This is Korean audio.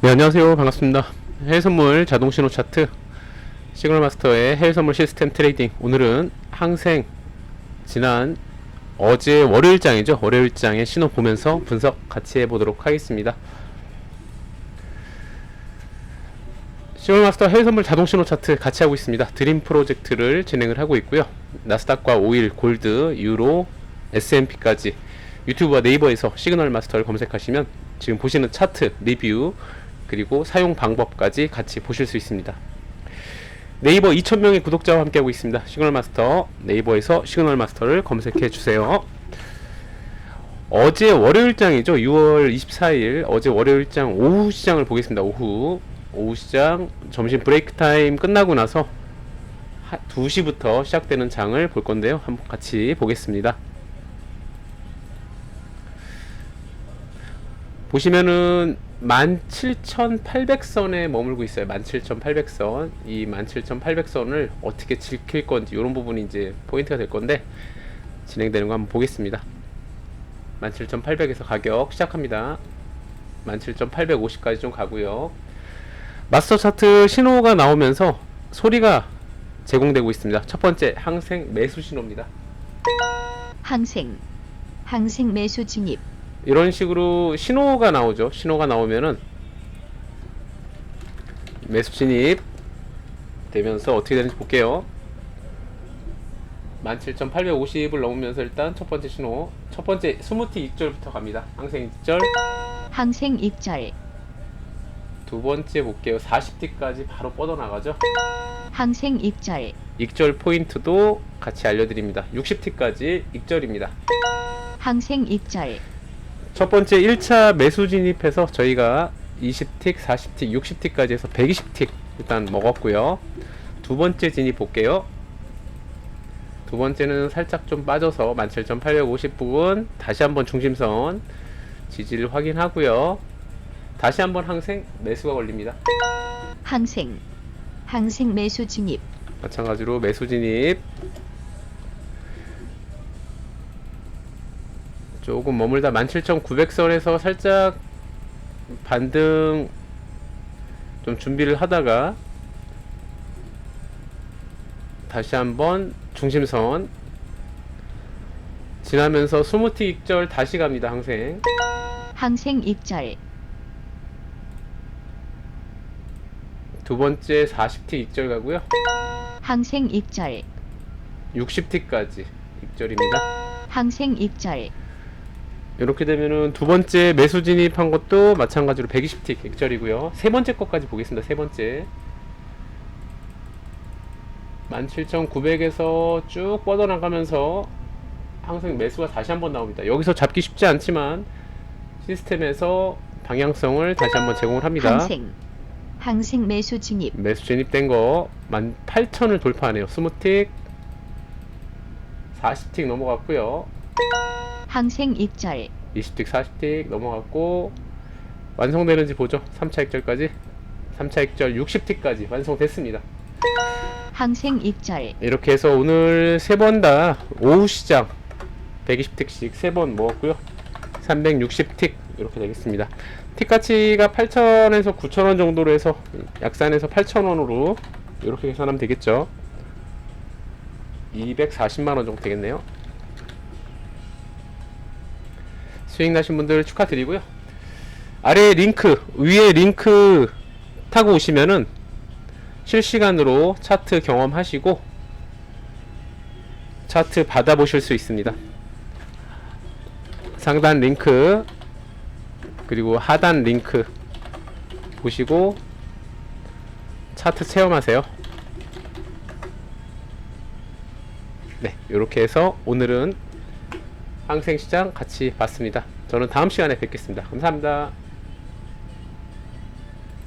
네, 안녕하세요. 반갑습니다. 해외 선물 자동 신호 차트 시그널 마스터의 해외 선물 시스템 트레이딩. 오늘은 항생 지난 어제 월요일장이죠. 월요일장의 신호 보면서 분석 같이 해보도록 하겠습니다. 시그널 마스터 해외 선물 자동 신호 차트 같이 하고 있습니다. 드림 프로젝트를 진행을 하고 있고요. 나스닥과 오일, 골드, 유로, S&P까지 유튜브와 네이버에서 시그널 마스터를 검색하시면 지금 보시는 차트, 리뷰, 그리고 사용 방법까지 같이 보실 수 있습니다. 네이버 2,000명의 구독자와 함께하고 있습니다. 시그널 마스터 네이버에서 시그널 마스터를 검색해 주세요. 어제 월요일장이죠. 6월 24일 어제 월요일장 오후 시장을 보겠습니다. 오후 오후 시장 점심 브레이크 타임 끝나고 나서 2시부터 시작되는 장을 볼 건데요. 한번 같이 보겠습니다. 보시면은 17,800선에 머물고 있어요. 17,800선. 이 17,800선을 어떻게 지킬 건지 이런 부분이 이제 포인트가 될 건데 진행되는 거 한번 보겠습니다. 17,800에서 가격 시작합니다. 17,850까지 좀 가고요. 마스터 차트 신호가 나오면서 소리가 제공되고 있습니다. 첫 번째 항생 매수 신호입니다. 항생 항생 매수 진입 이런 식으로 신호가 나오죠. 신호가 나오면은 매수 진입 되면서 어떻게 되는지 볼게요. 17,850을 넘으면서 일단 첫 번째 신호, 첫 번째 스무티 익절부터 갑니다. 항생 익절. 항생 입절 두 번째 볼게요. 40T까지 바로 뻗어나가죠. 항생 입절 익절 포인트도 같이 알려드립니다. 60T까지 익절입니다. 항생 입절 첫 번째 1차 매수 진입해서 저희가 20틱, 40틱, 60틱까지 해서 120틱 일단 먹었고요. 두 번째 진입 볼게요. 두 번째는 살짝 좀 빠져서 17,850 부분 다시 한번 중심선 지지를 확인하고요. 다시 한번 항생 매수가 걸립니다. 항생 항생 매수 진입 마찬가지로 매수 진입 조금 머물다 17,900선에서 살짝 반등 좀 준비를 하다가 다시 한번 중심선 지나면서 스무티 익절 다시 갑니다 항생. 항생 입절. 두 번째 40티 익절 가고요. 항생 입절. 60티까지 익절입니다. 항생 입절 이렇게 되면은 두 번째 매수 진입한 것도 마찬가지로 120틱 액절이고요. 세 번째 것까지 보겠습니다. 세 번째. 17,900에서 쭉 뻗어나가면서 항상 매수가 다시 한번 나옵니다. 여기서 잡기 쉽지 않지만 시스템에서 방향성을 다시 한번 제공을 합니다. 항생 항생 매수 진입 매수 진입된 거 18,000을 돌파하네요. 20틱 40틱 넘어갔고요. 항생 입절. 20틱 40틱 넘어갔고 완성되는지 보죠. 3차 액절까지. 3차 액절 60틱까지 완성됐습니다. 항생 입절. 이렇게 해서 오늘 세 번 다 오후 시장 120틱씩 세 번 먹었고요. 360틱 이렇게 되겠습니다. 틱 가치가 8,000에서 9,000원 정도로 해서 약산해서 8,000원으로 이렇게 계산하면 되겠죠. 240만원 정도 되겠네요 수익 나신 분들 축하드리고요. 아래 링크, 위에 링크 타고 오시면은 실시간으로 차트 경험하시고 차트 받아보실 수 있습니다. 상단 링크 그리고 하단 링크 보시고 차트 체험하세요. 네, 이렇게 해서 오늘은 항생시장 같이 봤습니다. 저는 다음 시간에 뵙겠습니다. 감사합니다.